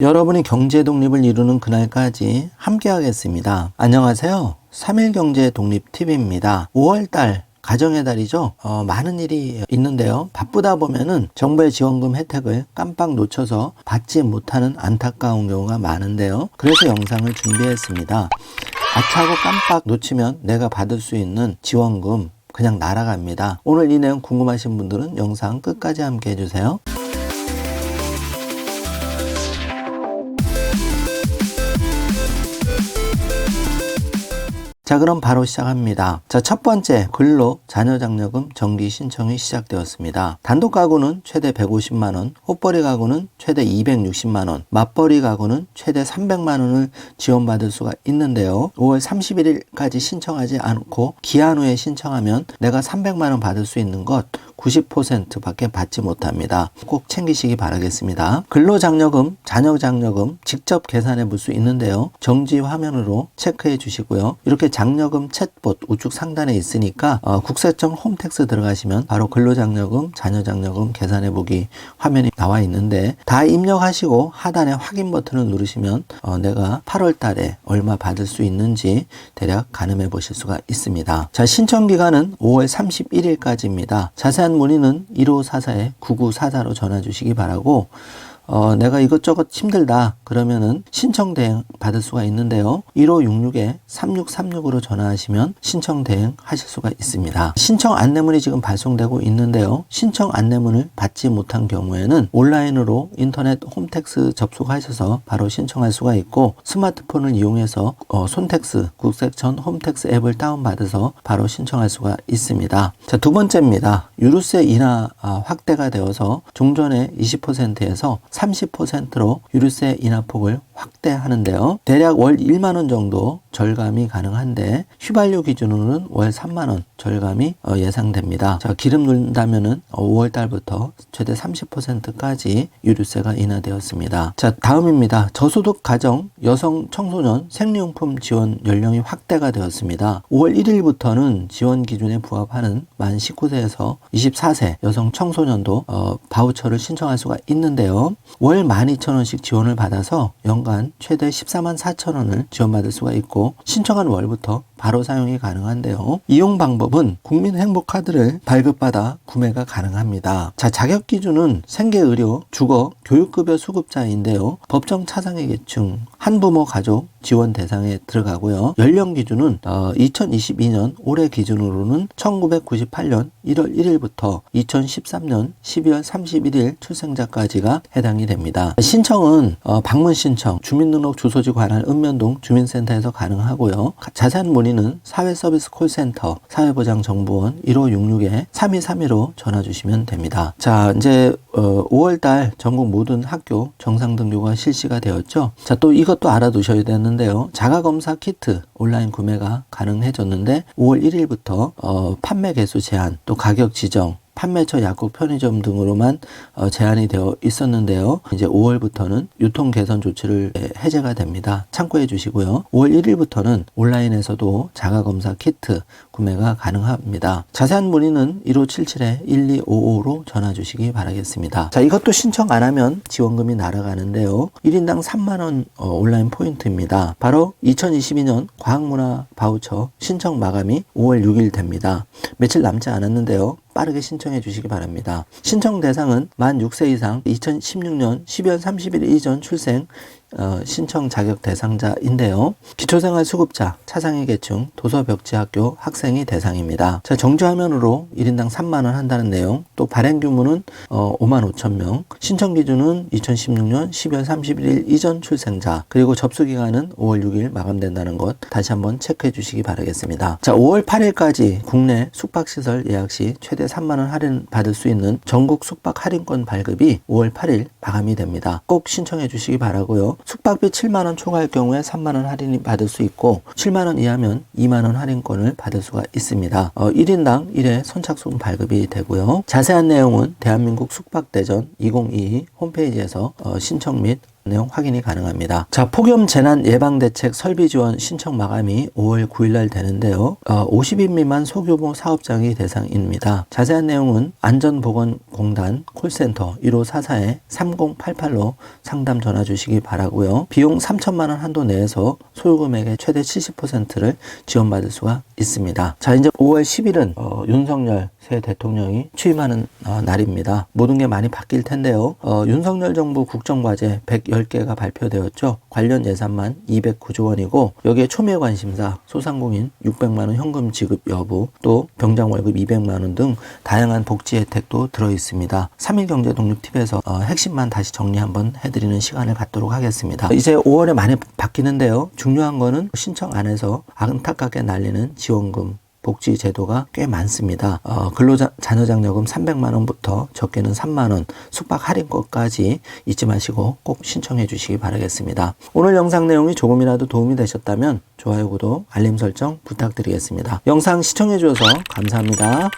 여러분이 경제 독립을 이루는 그날까지 함께 하겠습니다. 안녕하세요. 3일 경제 독립 TV입니다. 5월달 가정의 달이죠. 어, 많은 일이 있는데요. 바쁘다 보면은 정부의 지원금 혜택을 깜빡 놓쳐서 받지 못하는 안타까운 경우가 많은데요. 그래서 영상을 준비했습니다. 아차고 깜빡 놓치면 내가 받을 수 있는 지원금 그냥 날아갑니다. 오늘 이 내용 궁금하신 분들은 영상 끝까지 함께 해주세요. 자, 그럼 바로 시작합니다. 자, 첫 번째, 근로 자녀 장려금 정기 신청이 시작되었습니다. 단독 가구는 최대 150만 원, 호벌이 가구는 최대 260만 원, 맞벌이 가구는 최대 300만 원을 지원받을 수가 있는데요. 5월 31일까지 신청하지 않고 기한 후에 신청하면 내가 300만 원 받을 수 있는 것90% 밖에 받지 못합니다. 꼭 챙기시기 바라겠습니다. 근로장려금, 자녀장려금 직접 계산해 볼 수 있는데요. 정지 화면으로 체크해 주시고요. 이렇게 장려금 챗봇 우측 상단에 있으니까 어, 국세청 홈택스 들어가시면 바로 근로장려금, 자녀장려금 계산해 보기 화면이 나와 있는데 다 입력하시고 하단에 확인 버튼을 누르시면 어, 내가 8월 달에 얼마 받을 수 있는지 대략 가늠해 보실 수가 있습니다. 자, 신청 기간은 5월 31일까지입니다. 자세한 문의는 1544에 9944로 전화 주시기 바라고 어, 내가 이것저것 힘들다. 그러면은 신청 대행 받을 수가 있는데요. 1566에 3636으로 전화하시면 신청 대행 하실 수가 있습니다. 신청 안내문이 지금 발송되고 있는데요. 신청 안내문을 받지 못한 경우에는 온라인으로 인터넷 홈택스 접속하셔서 바로 신청할 수가 있고 스마트폰을 이용해서 어, 손택스 국세청 홈택스 앱을 다운받아서 바로 신청할 수가 있습니다. 자, 두 번째입니다. 유류세 인하 아, 확대가 되어서 종전의 20%에서 30%로 유류세 인하 폭을 확대하는데요. 대략 월 1만 원 정도 절감이 가능한데 휘발유 기준으로는 월 3만 원 절감이 어, 예상됩니다. 자, 기름 넣는다면은 5월 달부터 최대 30%까지 유류세가 인하되었습니다. 자, 다음입니다. 저소득 가정 여성 청소년 생리용품 지원 연령이 확대가 되었습니다. 5월 1일부터는 지원 기준에 부합하는 만 19세에서 24세 여성 청소년도 어, 바우처를 신청할 수가 있는데요. 월 12,000원씩 지원을 받아서 연간 최대 14만 4천 원을 지원받을 수가 있고 신청한 월부터 바로 사용이 가능한데요. 이용 방법은 국민행복카드를 발급받아 구매가 가능합니다. 자, 자격 기준은 생계 의료, 주거, 교육급여 수급자인데요. 법정 차상의 계층, 한부모 가족 지원 대상에 들어가고요. 연령 기준은 어, 2022년 올해 기준으로는 1998년 1월 1일부터 2013년 12월 31일 출생자까지가 해당이 됩니다. 신청은 어, 방문 신청, 주민등록 주소지 관할 읍면동 주민센터에서 가능하고요. 자세한 문의는 사회서비스 콜센터 사회보장정보원 1566에 3232로 전화 주시면 됩니다. 자, 이제 어, 5월달 전국 모든 학교 정상 등교가 실시가 되었죠. 자, 또 이것도 알아두셔야 되는데요. 자가검사 키트 온라인 구매가 가능해졌는데 5월 1일부터 어, 판매 개수 제한, 또 가격 지정, 판매처 약국 편의점 등으로만 어, 제한이 되어 있었는데요. 이제 5월부터는 유통 개선 조치를 해제가 됩니다. 참고해 주시고요. 5월 1일부터는 온라인에서도 자가 검사 키트 구매가 가능합니다. 자세한 문의는 1577-1255로 전화 주시기 바라겠습니다. 자, 이것도 신청 안 하면 지원금이 날아가는데요. 1인당 3만 원 어, 온라인 포인트입니다. 바로 2022년 과학문화 바우처 신청 마감이 5월 6일 됩니다. 며칠 남지 않았는데요. 빠르게 신청해 주시기 바랍니다. 신청 대상은 만 6세 이상 2016년 12월 30일 이전 출생 어, 신청 자격 대상자인데요. 기초생활 수급자, 차상위 계층, 도서벽지학교 학생이 대상입니다. 자, 정지화면으로 1인당 3만원 한다는 내용, 또 발행 규모는 어, 5만 5천 명, 신청 기준은 2016년 12월 31일 이전 출생자, 그리고 접수 기간은 5월 6일 마감된다는 것 다시 한번 체크해 주시기 바라겠습니다. 자, 5월 8일까지 국내 숙박시설 예약 시 최대 3만원 할인 받을 수 있는 전국 숙박 할인권 발급이 5월 8일 마감이 됩니다. 꼭 신청해 주시기 바라고요. 숙박비 7만 원 초과할 경우에 3만 원 할인이 받을 수 있고 7만 원 이하면 2만 원 할인권을 받을 수가 있습니다. 어, 1인당 1회 선착순 발급이 되고요. 자세한 내용은 대한민국 숙박대전 2022 홈페이지에서 어, 신청 및 내용 확인이 가능합니다. 자, 폭염 재난 예방 대책 설비 지원 신청 마감이 5월 9일 날 되는데요. 어, 50인 미만 소규모 사업장이 대상입니다. 자세한 내용은 안전보건공단 콜센터 1544에 3088로 상담 전화 주시기 바라고요. 비용 3천만 원 한도 내에서 소요 금액의 최대 70%를 지원받을 수가 있습니다. 자, 이제 5월 10일은 어, 윤석열 새 대통령이 취임하는 어, 날입니다. 모든 게 많이 바뀔 텐데요. 어, 윤석열 정부 국정과제 110개가 발표되었죠. 관련 예산만 209조 원이고 여기에 초미의 관심사, 소상공인 600만 원 현금 지급 여부, 또 병장 월급 200만 원 등 다양한 복지 혜택도 들어 있습니다. 3일 경제 독립 팁에서 어, 핵심만 다시 정리 한번 해드리는 시간을 갖도록 하겠습니다. 이제 5월에 많이 바뀌는데요. 중요한 거는 신청 안에서 안타깝게 날리는 지원금 복지 제도가 꽤 많습니다. 어, 근로자 자녀장려금 300만 원부터 적게는 3만 원, 숙박 할인권까지 잊지 마시고 꼭 신청해 주시기 바라겠습니다. 오늘 영상 내용이 조금이라도 도움이 되셨다면 좋아요, 구독, 알림 설정 부탁드리겠습니다. 영상 시청해 주셔서 감사합니다.